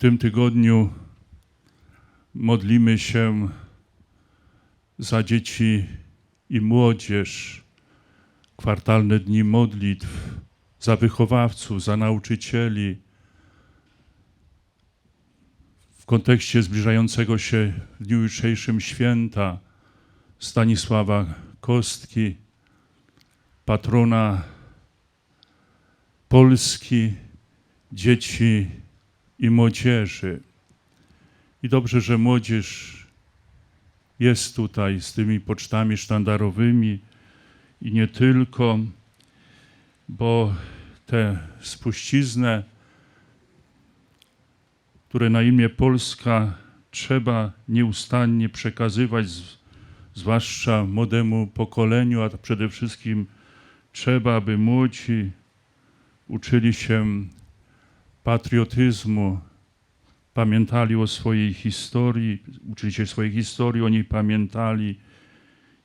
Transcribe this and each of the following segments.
tym tygodniu modlimy się za dzieci i młodzież, kwartalne dni modlitw, za wychowawców, za nauczycieli. W kontekście zbliżającego się w dniu jutrzejszym święta Stanisława Kostki, patrona Polski, dzieci i młodzieży. I dobrze, że młodzież jest tutaj z tymi pocztami sztandarowymi i nie tylko, bo te spuściznę, które na imię Polska trzeba nieustannie przekazywać, zwłaszcza młodemu pokoleniu, a przede wszystkim trzeba, aby młodzi uczyli się patriotyzmu, pamiętali o swojej historii, uczyli się swojej historii, o niej pamiętali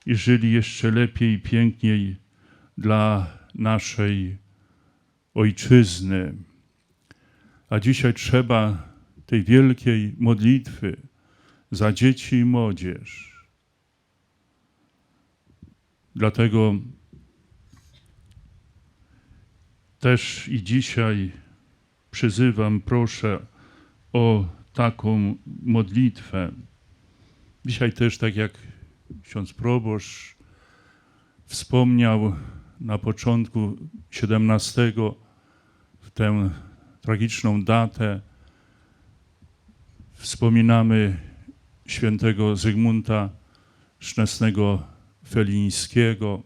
i żyli jeszcze lepiej i piękniej dla naszej ojczyzny. A dzisiaj trzeba tej wielkiej modlitwy za dzieci i młodzież. Dlatego też i dzisiaj przyzywam, proszę o taką modlitwę. Dzisiaj też, tak jak ksiądz proboszcz wspomniał na początku 17 w tę tragiczną datę, wspominamy świętego Zygmunta Sznesnego Felińskiego,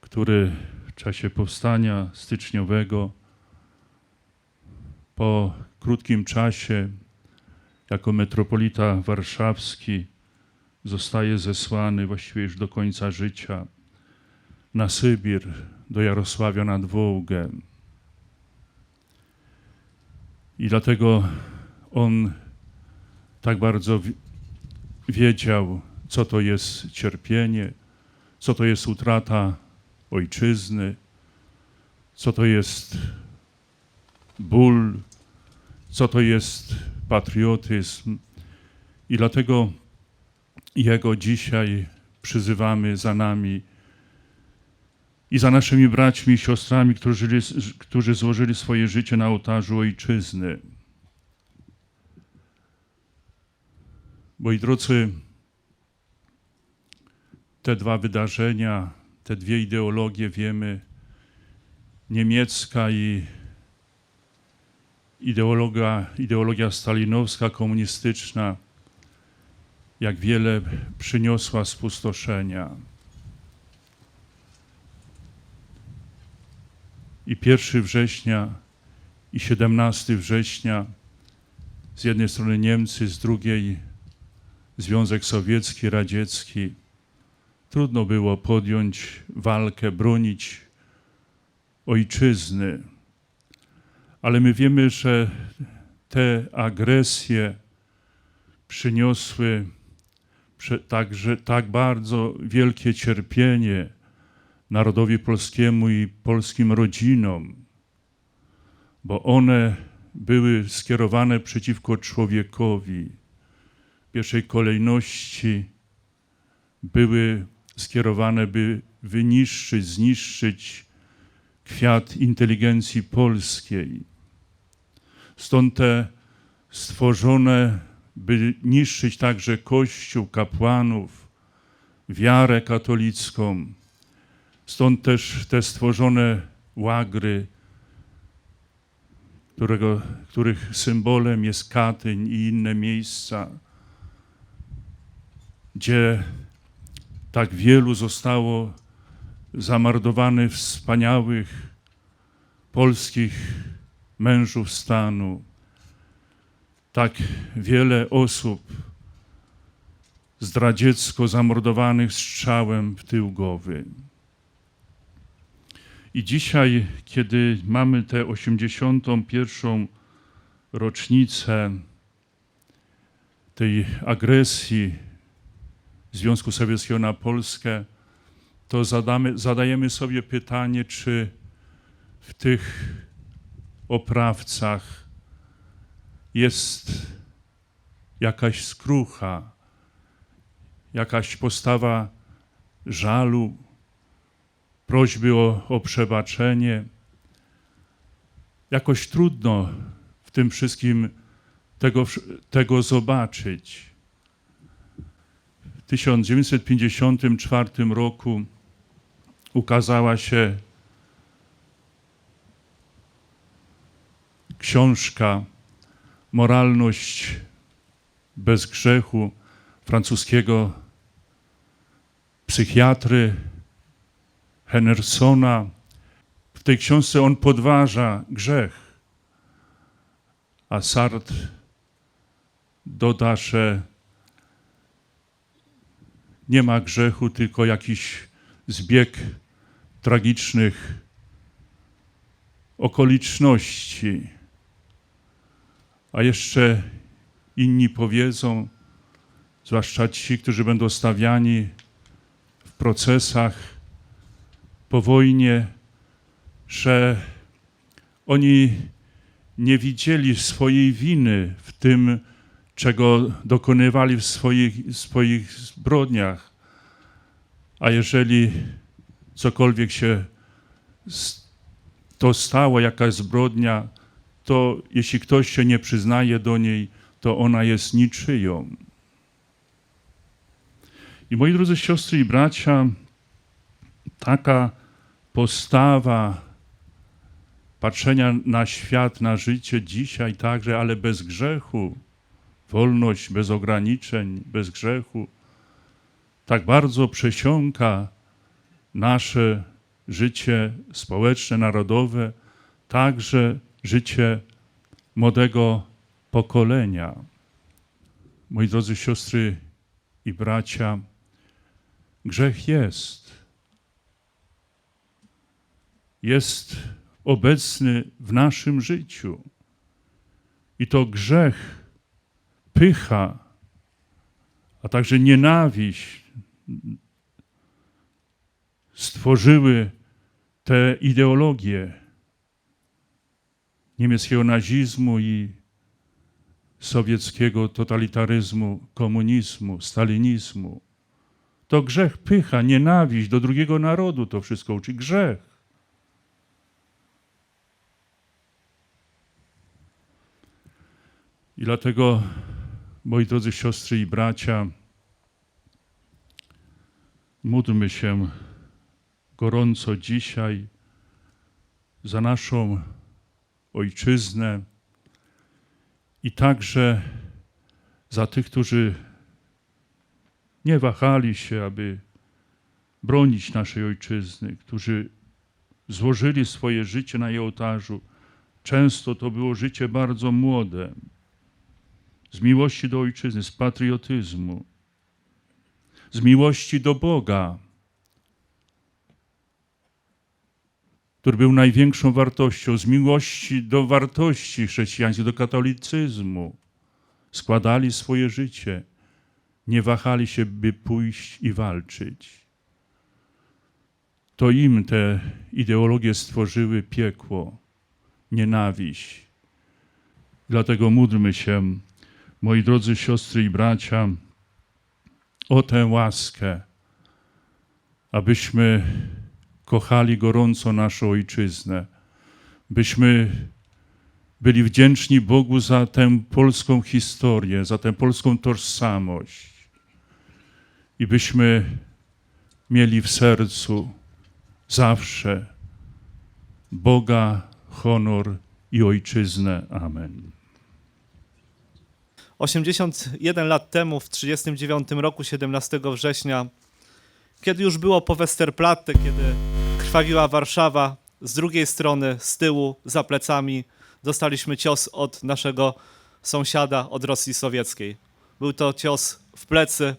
który w czasie powstania styczniowego po krótkim czasie jako metropolita warszawski zostaje zesłany właściwie już do końca życia na Sybir, do Jarosławia nad Wołgę. I dlatego on tak bardzo wi- wiedział, co to jest cierpienie, co to jest utrata ojczyzny, co to jest ból, co to jest patriotyzm. I dlatego Jego dzisiaj przyzywamy za nami i za naszymi braćmi i siostrami, którzy, którzy złożyli swoje życie na ołtarzu Ojczyzny. Moi drodzy, te dwa wydarzenia, te dwie ideologie wiemy, niemiecka i ideologia, ideologia stalinowska, komunistyczna, jak wiele przyniosła spustoszenia. I 1 września, i 17 września, z jednej strony Niemcy, z drugiej Związek Sowiecki, Radziecki. Trudno było podjąć walkę, bronić ojczyzny ale my wiemy, że te agresje przyniosły także tak bardzo wielkie cierpienie narodowi polskiemu i polskim rodzinom, bo one były skierowane przeciwko człowiekowi. W pierwszej kolejności były skierowane, by wyniszczyć, zniszczyć kwiat inteligencji polskiej. Stąd te stworzone, by niszczyć także Kościół, kapłanów, wiarę katolicką. Stąd też te stworzone łagry, którego, których symbolem jest Katyń i inne miejsca, gdzie tak wielu zostało zamordowanych wspaniałych polskich mężów stanu. Tak wiele osób zdradziecko zamordowanych strzałem w tył głowy. I dzisiaj, kiedy mamy tę 81. rocznicę tej agresji Związku Sowieckiego na Polskę, to zadamy, zadajemy sobie pytanie, czy w tych oprawcach jest jakaś skrucha, jakaś postawa żalu, prośby o, o przebaczenie. Jakoś trudno w tym wszystkim tego, tego zobaczyć. W 1954 roku ukazała się książka Moralność bez grzechu francuskiego psychiatry Hendersona. W tej książce on podważa grzech, a Sartre doda, że nie ma grzechu, tylko jakiś zbieg tragicznych okoliczności. A jeszcze inni powiedzą, zwłaszcza ci, którzy będą stawiani w procesach po wojnie, że oni nie widzieli swojej winy w tym, czego dokonywali w swoich, swoich zbrodniach. A jeżeli cokolwiek się to stało, jakaś zbrodnia, to jeśli ktoś się nie przyznaje do niej, to ona jest niczyją. I moi drodzy siostry i bracia, taka postawa patrzenia na świat, na życie dzisiaj także, ale bez grzechu, wolność bez ograniczeń, bez grzechu, tak bardzo przesiąka nasze życie społeczne, narodowe, także życie młodego pokolenia. Moi drodzy siostry i bracia, grzech jest. Jest obecny w naszym życiu. I to grzech, pycha, a także nienawiść stworzyły te ideologie niemieckiego nazizmu i sowieckiego totalitaryzmu, komunizmu, stalinizmu. To grzech, pycha, nienawiść do drugiego narodu, to wszystko uczy grzech. I dlatego, moi drodzy siostry i bracia, módlmy się gorąco dzisiaj za naszą ojczyznę i także za tych, którzy nie wahali się, aby bronić naszej ojczyzny, którzy złożyli swoje życie na jej ołtarzu. Często to było życie bardzo młode, z miłości do ojczyzny, z patriotyzmu, z miłości do Boga, który był największą wartością, z miłości do wartości chrześcijańskich, do katolicyzmu. Składali swoje życie, nie wahali się, by pójść i walczyć. To im te ideologie stworzyły piekło, nienawiść. Dlatego módlmy się, moi drodzy siostry i bracia, o tę łaskę, abyśmy kochali gorąco naszą ojczyznę, byśmy byli wdzięczni Bogu za tę polską historię, za tę polską tożsamość i byśmy mieli w sercu zawsze Boga, honor i ojczyznę. Amen. 81 lat temu, w 1939 roku, 17 września, kiedy już było po Westerplatte, kiedy krwawiła Warszawa, z drugiej strony, z tyłu, za plecami, dostaliśmy cios od naszego sąsiada, od Rosji Sowieckiej. Był to cios w plecy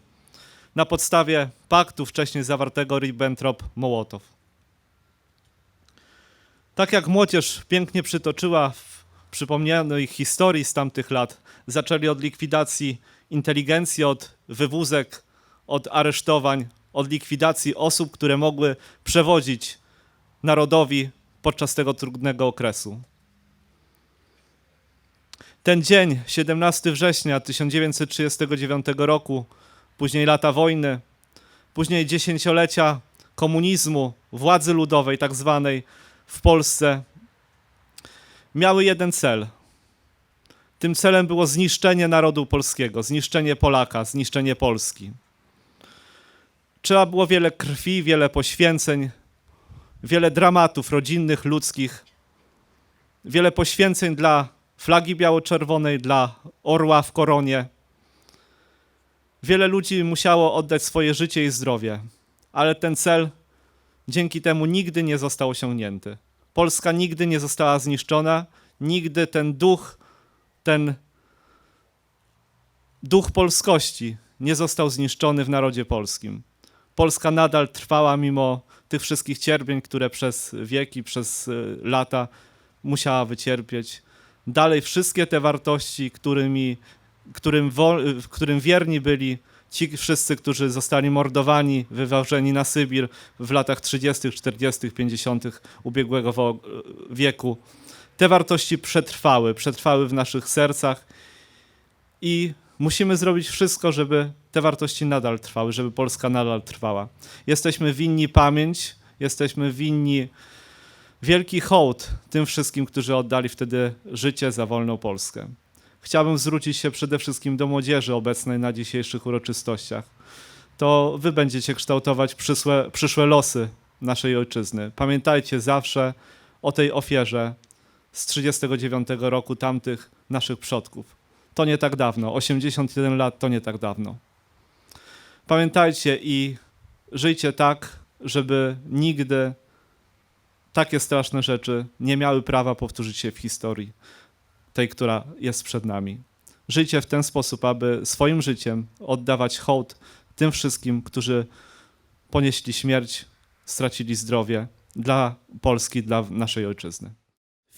na podstawie paktu wcześniej zawartego Ribbentrop-Mołotow. Tak jak młodzież pięknie przytoczyła w przypomnianej historii z tamtych lat, zaczęli od likwidacji inteligencji, od wywózek, od aresztowań, od likwidacji osób, które mogły przewodzić narodowi podczas tego trudnego okresu. Ten dzień, 17 września 1939 roku, później lata wojny, później dziesięciolecia komunizmu, władzy ludowej tak zwanej w Polsce, miały jeden cel. Tym celem było zniszczenie narodu polskiego, zniszczenie Polaka, zniszczenie Polski. Trzeba było wiele krwi, wiele poświęceń, wiele dramatów rodzinnych, ludzkich, wiele poświęceń dla flagi biało-czerwonej, dla orła w koronie. Wiele ludzi musiało oddać swoje życie i zdrowie, ale ten cel dzięki temu nigdy nie został osiągnięty. Polska nigdy nie została zniszczona, nigdy ten duch, ten duch polskości nie został zniszczony w narodzie polskim. Polska nadal trwała mimo tych wszystkich cierpień, które przez wieki, przez y, lata musiała wycierpieć. Dalej wszystkie te wartości, którymi, którym, y, którym wierni byli ci wszyscy, którzy zostali mordowani, wywożeni na Sybir w latach 30., 40., 50. ubiegłego wo- wieku. Te wartości przetrwały, przetrwały w naszych sercach i musimy zrobić wszystko, żeby te wartości nadal trwały, żeby Polska nadal trwała. Jesteśmy winni pamięć, jesteśmy winni wielki hołd tym wszystkim, którzy oddali wtedy życie za wolną Polskę. Chciałbym zwrócić się przede wszystkim do młodzieży obecnej na dzisiejszych uroczystościach. To wy będziecie kształtować przyszłe, przyszłe losy naszej ojczyzny. Pamiętajcie zawsze o tej ofierze z 1939 roku tamtych naszych przodków. To nie tak dawno, 81 lat to nie tak dawno. Pamiętajcie i żyjcie tak, żeby nigdy takie straszne rzeczy nie miały prawa powtórzyć się w historii, tej, która jest przed nami. Żyjcie w ten sposób, aby swoim życiem oddawać hołd tym wszystkim, którzy ponieśli śmierć, stracili zdrowie dla Polski, dla naszej ojczyzny.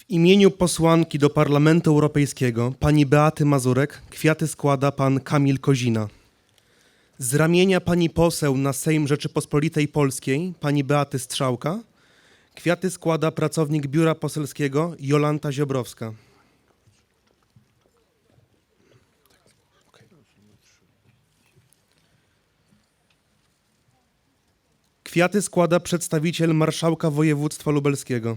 W imieniu posłanki do Parlamentu Europejskiego, pani Beaty Mazurek, kwiaty składa pan Kamil Kozina. Z ramienia pani poseł na Sejm Rzeczypospolitej Polskiej, pani Beaty Strzałka, kwiaty składa pracownik Biura Poselskiego Jolanta Ziobrowska. Kwiaty składa przedstawiciel marszałka województwa lubelskiego.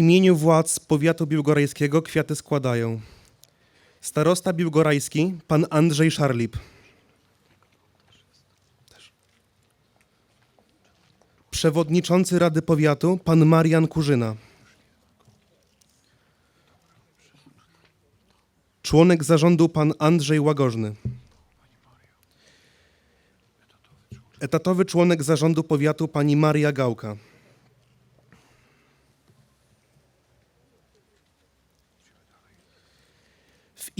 Imieniu władz powiatu biłgorajskiego kwiaty składają starosta biłgorajski pan Andrzej Szarlip. Przewodniczący Rady Powiatu pan Marian Kurzyna. Członek zarządu pan Andrzej Łagożny. Etatowy członek zarządu powiatu pani Maria Gałka.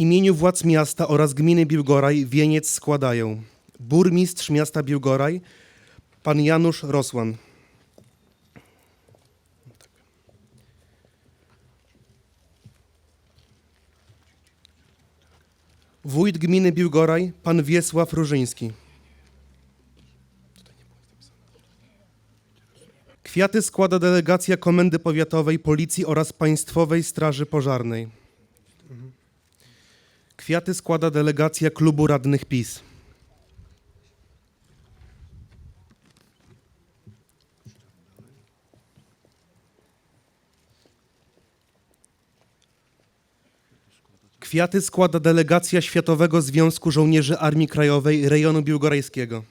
Imieniu władz miasta oraz gminy Biłgoraj wieniec składają burmistrz miasta Biłgoraj, pan Janusz Rosłan. Wójt gminy Biłgoraj, pan Wiesław Różyński. Kwiaty składa delegacja Komendy Powiatowej Policji oraz Państwowej Straży Pożarnej. Kwiaty składa delegacja klubu radnych PiS. Kwiaty składa delegacja Światowego Związku Żołnierzy Armii Krajowej rejonu biłgorajskiego.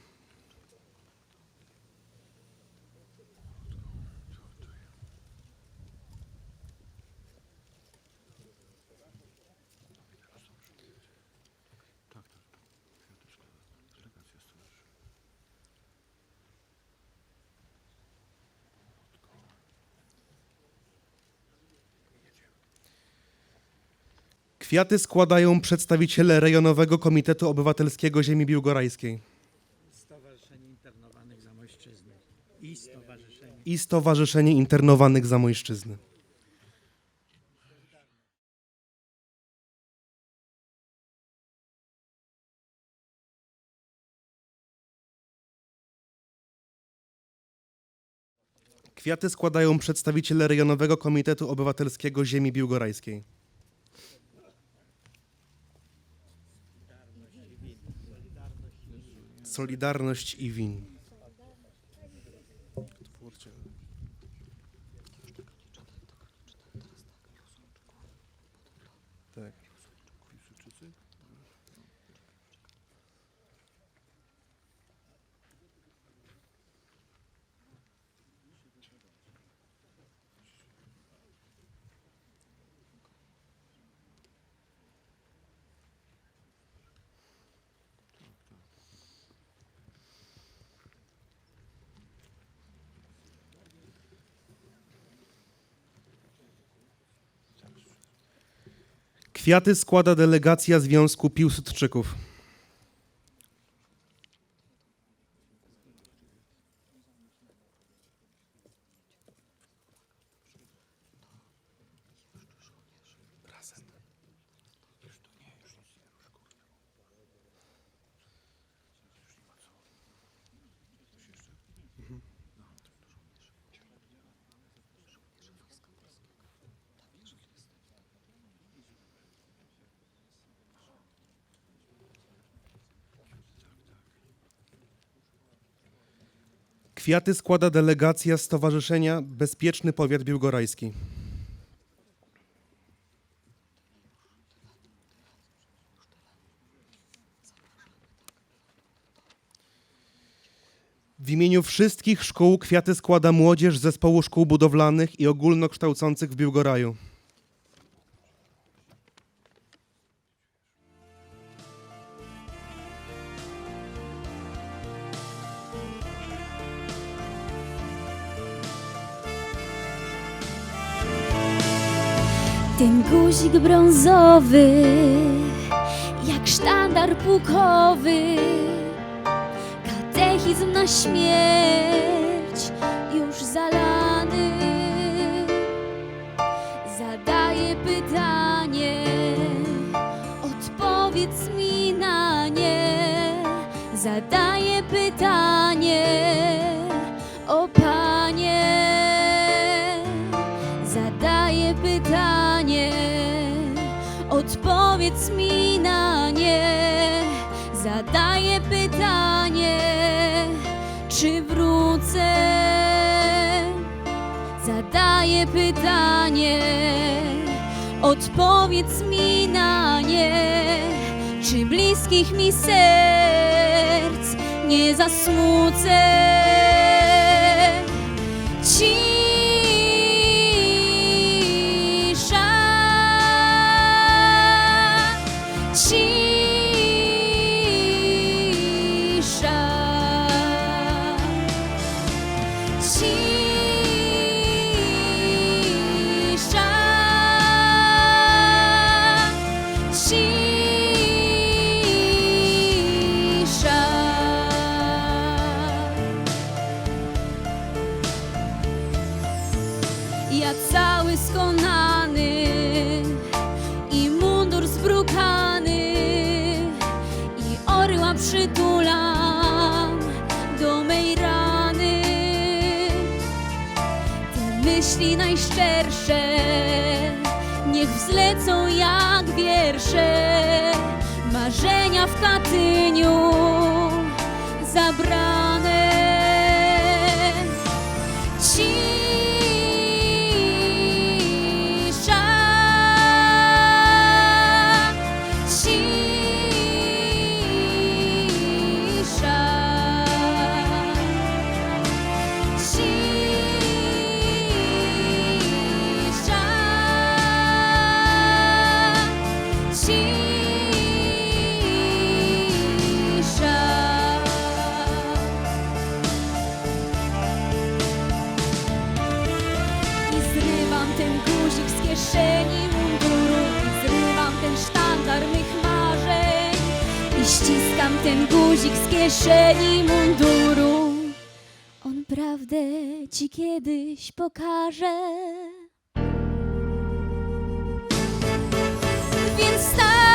Kwiaty składają przedstawiciele Rejonowego Komitetu Obywatelskiego Ziemi Biłgorajskiej Stowarzyszenie Internowanych Zamojszczyzny i Stowarzyszenie i Stowarzyszenie Internowanych Zamojszczyzny. Kwiaty składają przedstawiciele Rejonowego Komitetu Obywatelskiego Ziemi Biłgorajskiej. Solidarność i win. Tak. Kwiaty składa delegacja Związku Piłsudczyków. Kwiaty składa delegacja Stowarzyszenia Bezpieczny Powiat Biłgorajski. W imieniu wszystkich szkół kwiaty składa młodzież Zespołu Szkół Budowlanych i Ogólnokształcących w Biłgoraju. Ten guzik brązowy, jak sztandar pukowy, katechizm na śmierć wrócę? Zadaję pytanie, odpowiedz mi na nie. Czy bliskich mi serc nie zasmucę? Skonany i mundur zbrukany i orła przytulam do mej rany. Te myśli najszczersze niech wzlecą jak wiersze, marzenia w Katyniu zabrane. Kieszeni munduru. On prawdę ci kiedyś pokaże. Więc tak